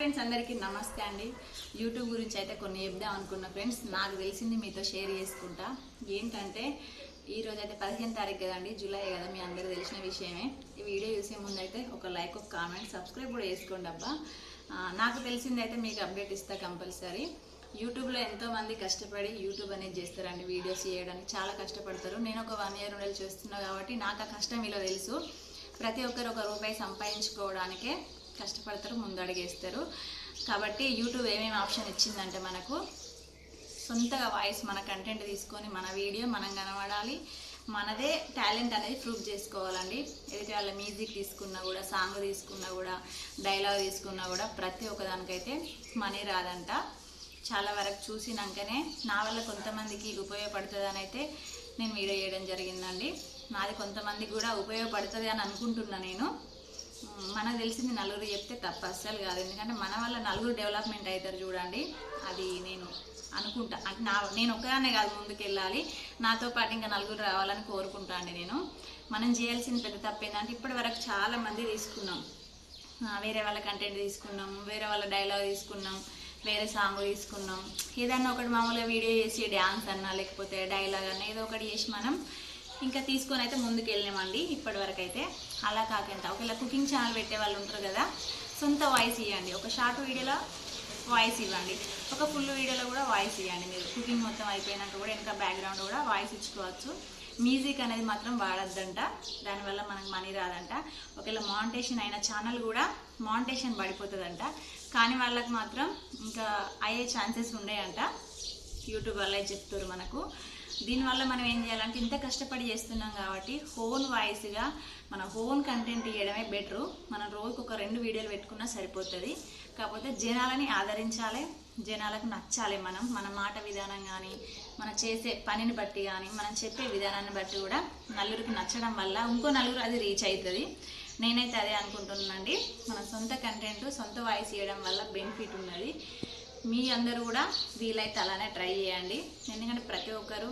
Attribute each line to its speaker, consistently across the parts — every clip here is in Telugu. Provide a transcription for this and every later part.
Speaker 1: ఫ్రెండ్స్ అందరికీ నమస్తే అండి. యూట్యూబ్ గురించి అయితే కొన్ని చెప్దాం అనుకున్న ఫ్రెండ్స్ నాకు తెలిసింది మీతో షేర్ చేసుకుంటా. ఏంటంటే ఈ రోజు అయితే పదిహేను తారీఖు కదండి జూలై కదా మీ అందరికీ తెలిసిన విషయమే. ఈ వీడియో చూసే ముందు అయితే ఒక లైక్ ఒక కామెంట్ సబ్స్క్రైబ్ కూడా చేసుకోండి అబ్బా. నాకు తెలిసింది అయితే మీకు అప్డేట్ ఇస్తా కంపల్సరీ యూట్యూబ్లో ఎంతోమంది కష్టపడి యూట్యూబ్ అనేది చేస్తారండి వీడియోస్ చేయడానికి. చాలా కష్టపడతారు. నేను ఒక వన్ ఇయర్ ఉండేది చేస్తున్నా కాబట్టి నాకు ఆ కష్టం ఇలా తెలుసు. ప్రతి ఒక్కరు ఒక రూపాయి సంపాదించుకోవడానికే కష్టపడతారు ముందడుగేస్తారు. కాబట్టి యూట్యూబ్ ఏమేమి ఆప్షన్ ఇచ్చిందంటే మనకు సొంతగా వాయిస్ మన కంటెంట్ తీసుకొని మన వీడియో మనం కనబడాలి. మనదే టాలెంట్ అనేది ప్రూవ్ చేసుకోవాలండి. ఎదుటి వాళ్ళ మ్యూజిక్ తీసుకున్నా కూడా సాంగ్ తీసుకున్నా కూడా డైలాగ్ తీసుకున్నా కూడా ప్రతి ఒక్కదానికైతే మనీ రాదంట. చాలా వరకు చూసినాకనే నా వల్ల కొంతమందికి ఉపయోగపడుతుందని అయితే నేను వీడియో చేయడం జరిగిందండి. నాది కొంతమందికి కూడా ఉపయోగపడుతుంది అని అనుకుంటున్నా నేను. మనకు తెలిసింది నలుగురు చెప్తే తప్ప అస్సలు కాదు. ఎందుకంటే మన వల్ల నలుగురు డెవలప్మెంట్ అవుతారు చూడండి. అది నేను అనుకుంటా. అంటే నా నేను ఒక్కదాన్నే కాదు ముందుకు వెళ్ళాలి నాతో పాటు ఇంకా నలుగురు రావాలని కోరుకుంటా అండి నేను. మనం చేయాల్సిన పెద్ద తప్పు ఏంటంటే ఇప్పటి వరకు చాలామంది తీసుకున్నాం. వేరే వాళ్ళ కంటెంట్ తీసుకున్నాం వేరే వాళ్ళ డైలాగ్ తీసుకున్నాం వేరే సాంగ్ తీసుకున్నాం. ఏదన్నా ఒకటి మామూలుగా వీడియో చేసి డ్యాన్స్ అన్నా లేకపోతే డైలాగ్ అన్నా ఏదో ఒకటి చేసి మనం ఇంకా తీసుకొని అయితే ముందుకు వెళ్ళామండి ఇప్పటి వరకు అయితే అలా కాకుండా ఒకవేళ కుకింగ్ ఛానల్ పెట్టే వాళ్ళు ఉంటారు కదా సొంత వాయిస్ ఇవ్వండి. ఒక షార్ట్ వీడియోలో వాయిస్ ఇవ్వండి. ఒక ఫుల్ వీడియోలో కూడా వాయిస్ ఇవ్వండి మీరు. కుకింగ్ మొత్తం అయిపోయినాక కూడా ఇంకా బ్యాక్గ్రౌండ్ కూడా వాయిస్ ఇచ్చుకోవచ్చు. మ్యూజిక్ అనేది మాత్రం వాడద్దంట. దానివల్ల మనకు మనీ రాదంట. ఒకవేళ మానిటేషన్ అయిన ఛానల్ కూడా మానిటేషన్ పడిపోతుందంట. కానీ వాళ్ళకి మాత్రం ఇంకా అయ్యే ఛాన్సెస్ ఉన్నాయంట యూట్యూబ్ వల్లే చెప్తారు మనకు. దీనివల్ల మనం ఏం చేయాలంటే ఇంత కష్టపడి చేస్తున్నాం కాబట్టి హోన్ వాయిస్గా మన హోన్ కంటెంట్ ఇవ్వడమే బెటరు. మనం రోజుకు ఒక రెండు వీడియోలు పెట్టుకున్నా సరిపోతుంది. కాకపోతే జనాలని ఆదరించాలి జనాలకు నచ్చాలి మనం. మన మాట విధానం కానీ మనం చేసే పనిని బట్టి కానీ మనం చెప్పే విధానాన్ని బట్టి కూడా నలుగురికి నచ్చడం వల్ల ఇంకో నలుగురు అది రీచ్ అవుతుంది నేనైతే అదే అనుకుంటున్నానండి. మన సొంత కంటెంట్ సొంత వాయిస్ ఇవ్వడం వల్ల బెనిఫిట్ ఉన్నది. మీ అందరూ కూడా వీలైతే అలానే ట్రై చేయండి. ఎందుకంటే ప్రతి ఒక్కరు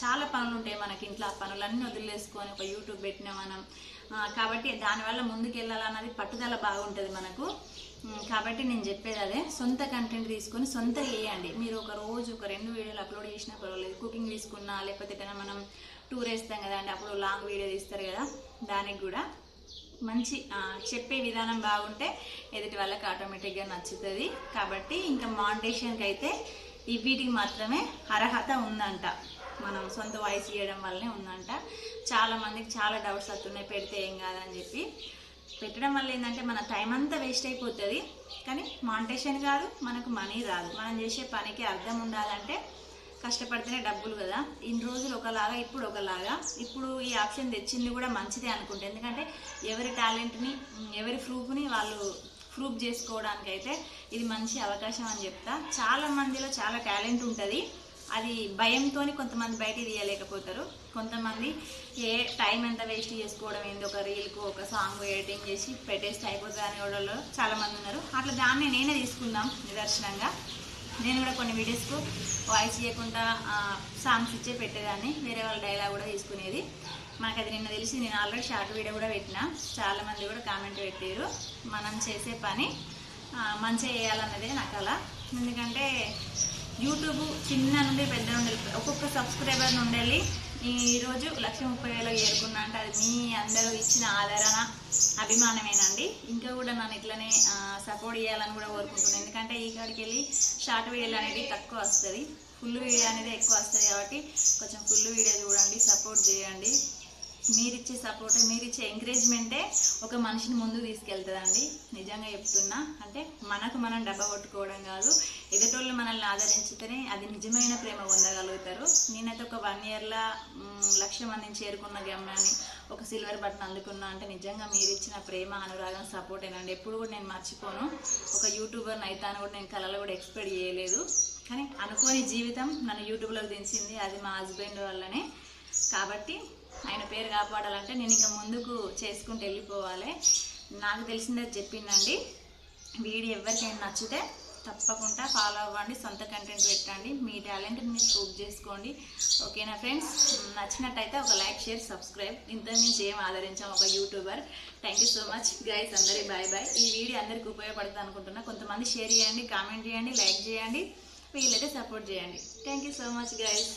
Speaker 1: చాలా పనులు ఉంటాయి మనకి ఇంట్లో. ఆ పనులన్నీ వదిలేసుకొని ఒక యూట్యూబ్ పెట్టినా మనం కాబట్టి దానివల్ల ముందుకు వెళ్ళాలన్నది పట్టుదల బాగుంటుంది మనకు. కాబట్టి నేను చెప్పేది అదే. సొంత కంటెంట్ తీసుకొని సొంత చేయండి. మీరు ఒక రోజు ఒక రెండు వీడియోలు అప్లోడ్ చేసినా పర్వాలేదు. కుకింగ్ తీసుకున్నా లేకపోతే మనం టూర్ వేస్తాం కదా అంటే అప్పుడు లాంగ్ వీడియో తీస్తారు కదా. దానికి కూడా మంచి చెప్పే విధానం బాగుంటే ఎదుటి వాళ్ళకి ఆటోమేటిక్గా నచ్చుతుంది. కాబట్టి ఇంకా మాండేషన్కి అయితే ఈ వీటికి మాత్రమే అర్హత ఉందంట. మనం సొంత వాయిస్ ఇవ్వడం వల్లనే ఉందంట. చాలామందికి చాలా డౌట్స్ వస్తున్నాయి పెడితే ఏం కాదని చెప్పి. పెట్టడం వల్ల ఏంటంటే మన టైం అంతా వేస్ట్ అయిపోతుంది. కానీ మానిటేషన్ కాదు మనకు మనీ రాదు. మనం చేసే పనికి అర్థం ఉండాలంటే కష్టపడితేనే డబ్బులు కదా. ఇన్ని రోజులు ఒకలాగా ఇప్పుడు ఒకలాగా. ఇప్పుడు ఈ ఆప్షన్ తెచ్చింది కూడా మంచిదే అనుకుంటే. ఎందుకంటే ఎవరి టాలెంట్ని ఎవరి ప్రూఫ్ని వాళ్ళు ప్రూఫ్ చేసుకోవడానికి అయితే ఇది మంచి అవకాశం అని చెప్తా. చాలా మందిలో చాలా టాలెంట్ ఉంటుంది. అది భయంతో కొంతమంది బయట తీయలేకపోతారు. కొంతమంది ఏ టైం ఎంత వేస్ట్ చేసుకోవడం ఏంది ఒక రీల్కు ఒక సాంగ్ ఎడిటింగ్ చేసి పెట్టేస్తే అయిపోతుంది అనే వాళ్ళు చాలామంది ఉన్నారు. అట్లా దాన్ని నేనే తీసుకుందాం నిదర్శనంగా. నేను కూడా కొన్ని వీడియోస్కు వాయిస్ చేయకుండా సాంగ్స్ ఇచ్చే పెట్టేదాన్ని. వేరే వాళ్ళ డైలాగ్ కూడా తీసుకునేది. మనకు అది నిన్న తెలిసి నేను ఆల్రెడీ షార్ట్ వీడియో కూడా పెట్టిన. చాలామంది కూడా కామెంట్ పెట్టారు మనం చేసే పని మంచిగా చేయాలన్నదే నాకు అలా ఎందుకంటే యూట్యూబ్ చిన్న నుండి పెద్ద నుండి ఒక్కొక్క సబ్స్క్రైబర్ నుండి వెళ్ళి ఈరోజు లక్ష ముప్పై వేలకు చేరుకున్నా అంటే అది మీ అందరూ ఇచ్చిన ఆదరణ అభిమానమేనండి. ఇంకా కూడా నన్ను ఇట్లనే సపోర్ట్ చేయాలని కూడా కోరుకుంటున్నాను ఎందుకంటే ఈ కాడికి వెళ్ళి షార్ట్ వీడియోలు అనేది తక్కువ వస్తుంది. ఫుల్ వీడియో అనేది ఎక్కువ వస్తుంది కాబట్టి కొంచెం ఫుల్ వీడియో చూడండి సపోర్ట్ చేయండి. మీరిచ్చే సపోర్ట్ మీరిచ్చే ఎంకరేజ్మెంటే ఒక మనిషిని ముందుకు తీసుకెళ్తుందండి. నిజంగా చెప్తున్నా. అంటే మనకు మనం డబ్బా కొట్టుకోవడం కాదు ఎదుటోళ్ళు మనల్ని ఆదరించితేనే అది నిజమైన ప్రేమ పొందగలుగుతారు. నేనైతే ఒక వన్ ఇయర్లో లక్ష మందిని చేరుకున్న గమ్యాన్ని ఒక సిల్వర్ బటన్ అందుకున్నా. అంటే నిజంగా మీరు ఇచ్చిన ప్రేమ అనురాగం సపోర్ట్ ఏనండి ఎప్పుడు కూడా నేను మర్చిపోను. ఒక యూట్యూబర్ అయితాను కూడా నేను కళలో కూడా ఎక్స్పెక్ట్ చేయలేదు. కానీ అనుకోని జీవితం నన్ను యూట్యూబ్లోకి దించింది. అది మా హస్బెండ్ వల్లనే. కాబట్టి ఆయన పేరు కాపాడాలంటే నేను ఇంకా ముందుకు చేసుకుంటూ వెళ్ళిపోవాలి. నాకు తెలిసిందే చెప్పిందండి వీడియో ఎవరికైనా నచ్చితే తప్పకుండా ఫాలో అవ్వండి సొంత కంటెంట్ పెట్టండి. మీ టాలెంట్ మీరు ప్రూవ్ చేసుకోండి. ఓకేనా ఫ్రెండ్స్ నచ్చినట్టయితే ఒక లైక్ షేర్ సబ్స్క్రైబ్ ఇంత నుంచి ఏం ఆదరించాం ఒక YouTuber thank you so much guys అందరి బాయ్ బాయ్ ఈ వీడియో అందరికీ ఉపయోగపడుతుంది అనుకుంటున్నా. కొంతమంది షేర్ చేయండి కామెంట్ చేయండి లైక్ చేయండి. వీళ్ళైతే సపోర్ట్ చేయండి. Thank you so much guys